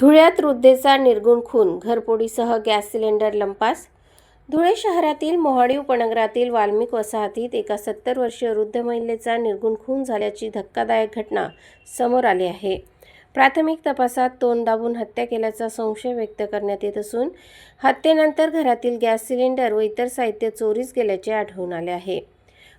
धुळ्यात वृद्धेचा निर्गुण खून घरपोडीसह गॅस सिलेंडर लंपास धुळे शहरातील मोहाडी उपनगरातील वाल्मिक वसाहतीत एका सत्तर वर्षीय वृद्ध महिलेचा निर्गुण खून झाल्याची धक्कादायक घटना समोर आली आहे. प्राथमिक तपासात तोंड दाबून हत्या केल्याचा संशय व्यक्त करण्यात येत असून हत्येनंतर घरातील गॅस सिलेंडर व इतर साहित्य चोरीस गेल्याचे आढळून आले आहे.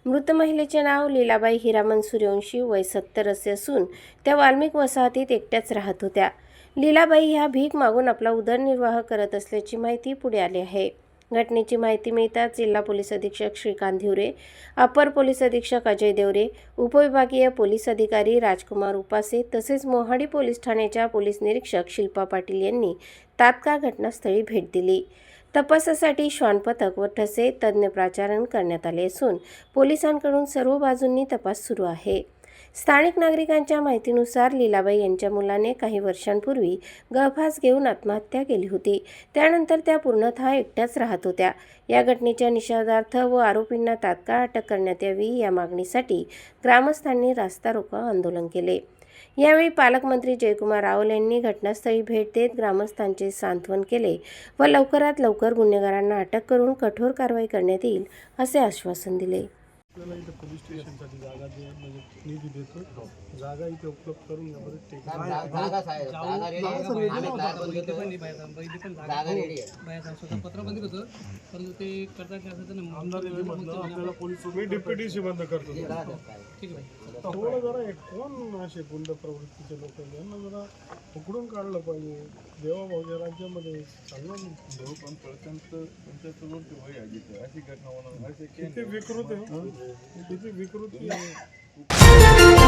मृत महिलेचे नाव लीलाबाई हिरामन सूर्यवंशी वय सत्तर असे असून त्या वाल्मिक वसाहतीत एकट्याच राहत होत्या. लीलाबाई ह्या भीक मागून आपला उदरनिर्वाह करत असल्याची माहिती पुढे आली आहे. घटनेची माहिती मिळताच जिल्हा पोलीस अधीक्षक श्रीकांत धिवरे अपर पोलीस अधीक्षक अजय देवरे उपविभागीय पोलीस अधिकारी राजकुमार उपासे तसेच मोहाडी पोलीस ठाण्याच्या पोलीस निरीक्षक शिल्पा पाटील यांनी तात्काळ घटनास्थळी भेट दिली. तपासासाठी श्वान पथक व ठसे तज्ज्ञ प्राचारण करण्यात आले असून पोलिसांकडून सर्व बाजूंनी तपास सुरू आहे. स्थानिक नागरिकांच्या माहितीनुसार लीलाबाई यांच्या मुलाने काही वर्षांपूर्वी गळफास घेऊन आत्महत्या केली होती. त्यानंतर त्या पूर्णतः एकट्याच राहत होत्या. या घटनेच्या निषेधार्थ व आरोपींना तात्काळ अटक करण्यात यावी या मागणीसाठी ग्रामस्थांनी रास्ता रोको आंदोलन केले. यावेळी पालकमंत्री जयकुमार रावल यांनी घटनास्थळी भेट देत ग्रामस्थांचे सांत्वन केले व लवकरात लवकर गुन्हेगारांना अटक करून कठोर कारवाई करण्यात येईल असे आश्वासन दिले. आपल्याला इथं पोलीस स्टेशनसाठी जागा दे म्हणजे निधी देतो. जागा इथे उपलब्ध करून द्या बरं ठीक आहे जागा साहेब जागा रेडी आहे. आम्ही तयार करून देतो जागा रेडी आहे. पत्र पण दिलं होतं परंतु ते करता करता नाही. आमदार यांनी म्हटलं आपल्याला पोलीस मी डिप्युटीशी बंद करतो. ठीक आहे थोडं जरा हे कोण असे गुंड प्रवृत्तीचे लोक आहेत? यांना जरा उकडून काढलं पाहिजे. देवा भाऊच्या राज्यामध्ये चाललं. देव पण प्रचंड त्यांच्यासोबत वय आहे जिथे अशी घटना होणार असे किती विकृत आहे हं? किती विकृती आहे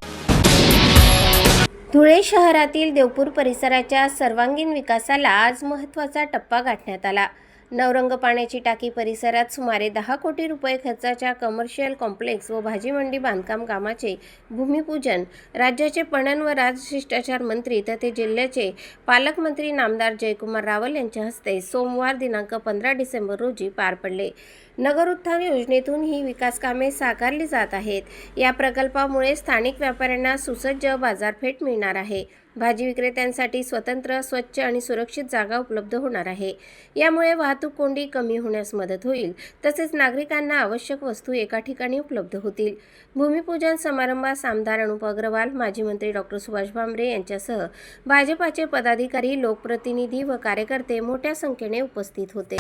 धुळे शहरातील देवपूर परिसराच्या सर्वांगीण विकासाला आज महत्त्वाचा टप्पा गाठण्यात आला नवरंग पाण्याची टाकी परिसरात सुमारे दहा कोटी रुपये खर्चाच्या कमर्शियल कॉम्प्लेक्स व भाजी मंडी बांधकाम कामाचे भूमिपूजन. राज्याचे पणन व राजशिष्टाचार मंत्री तथे जिल्ह्याचे पालकमंत्री नामदार जयकुमार रावल यांच्या हस्ते सोमवार दिनांक पंधरा डिसेंबर रोजी पार पडले. नगर उत्थान योजनेतून ही विकास कामे साकारली जात आहेत. या प्रकल्पामुळे स्थानिक व्यापाऱ्यांना सुसज्ज बाजारपेठ मिळणार आहे. भाजी विक्रेत्यांसाठी स्वतंत्र स्वच्छ आणि सुरक्षित जागा उपलब्ध होणार आहे. यामुळे वाहतूक कोंडी कमी होण्यास मदत होईल. तसेच नागरिकांना आवश्यक वस्तू एका ठिकाणी उपलब्ध होतील. भूमिपूजन समारंभास आमदार अनुप अग्रवाल माजी मंत्री डॉक्टर सुभाष भामरे यांच्यासह भाजपाचे पदाधिकारी लोकप्रतिनिधी व कार्यकर्ते मोठ्या संख्येने उपस्थित होते.